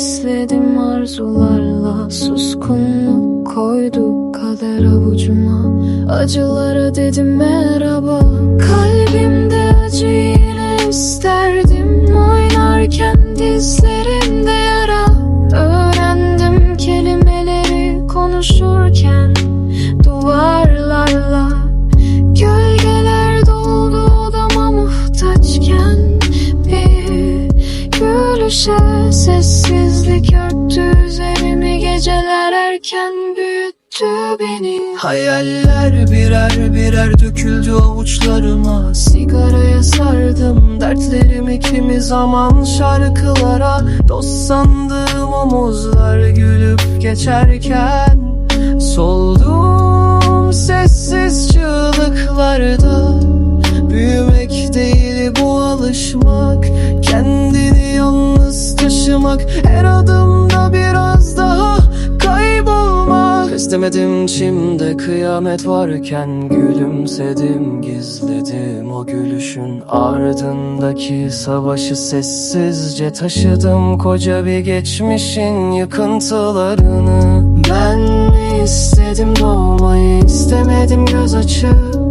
besledim arzularla Suskunluk koydu kader avucuma. Acılara dedim merhaba Kalbimde acı yine isterdim. Oynarken dizlerimde sessizlik örttü üzerimi Geceler erken büyüttü beni. Hayaller birer birer döküldü avuçlarıma. Sigaraya sardım dertlerimi kimi zaman şarkılara. Dost sandığım omuzlar gülüp geçerken Soldum sessiz çığlıklarda. Büyümek değil bu alışmak yalnız taşımak Her adımda biraz daha kaybolmak. İstemedim çimde kıyamet varken Gülümsedim gizledim o gülüşün ardındaki savaşı Sessizce taşıdım. Koca bir geçmişin yıkıntılarını Ben mi istedim doğmayı istemedim göz açıp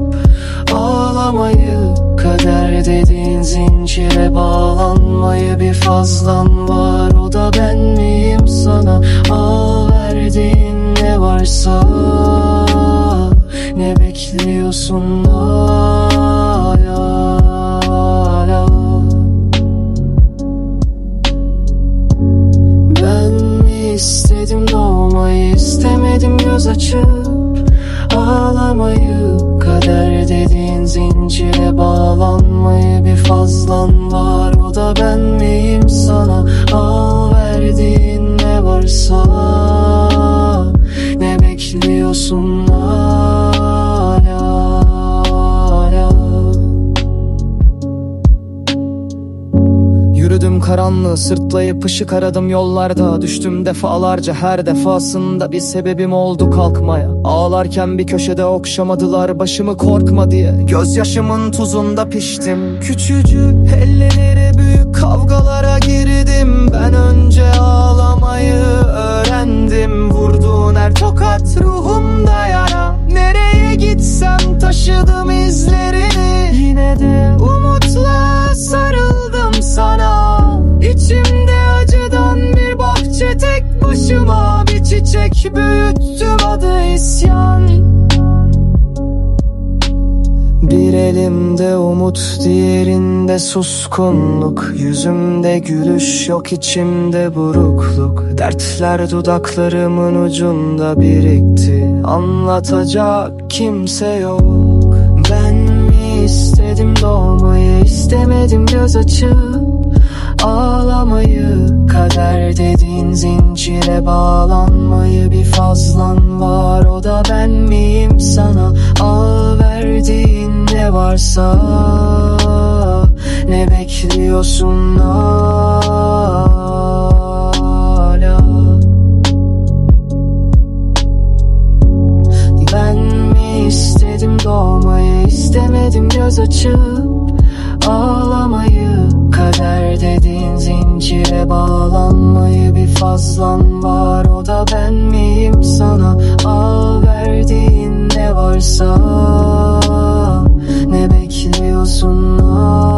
Ağlamayı kader dediğin zincire bağlanmayı Bir fazlan var. O da ben miyim sana? Al verdiğin ne varsa Ne bekliyorsun? Hala Ben istedim doğmayı istemedim göz açıp Ağlamayı karanlığı sırtlayıp ışık aradım yollarda. Düştüm defalarca her defasında. Bir sebebim oldu kalkmaya. Ağlarken bir köşede okşamadılar başımı korkma diye. Gözyaşımın tuzunda piştim. Küçücük ellere büyük kavgalara girdim. Ben önce ağlamayı öğrendim. Vurduğun her tokat ruhumda yara. Nereye gitsem taşıdım izlerini büyüttüm adı isyan. Bir elimde umut, diğerinde suskunluk. Yüzümde gülüş yok, içimde burukluk. Dertler dudaklarımın ucunda birikti. Anlatacak kimse yok. Ben mi istedim doğmayı, istemedim göz açıp Ağlamayı, kader dediğin zincire bağlanmayı Bir fazlan var. O da ben miyim sana? Al verdiğin ne varsa Ne bekliyorsun hala? Ben mi istedim doğmayı istemedim göz açıp Ağlamayı? Kader dediğin zincire zincire bağlanmayı bir fazlan var. O da ben miyim sana? Al verdiğin ne varsa. Ne bekliyorsun? Al.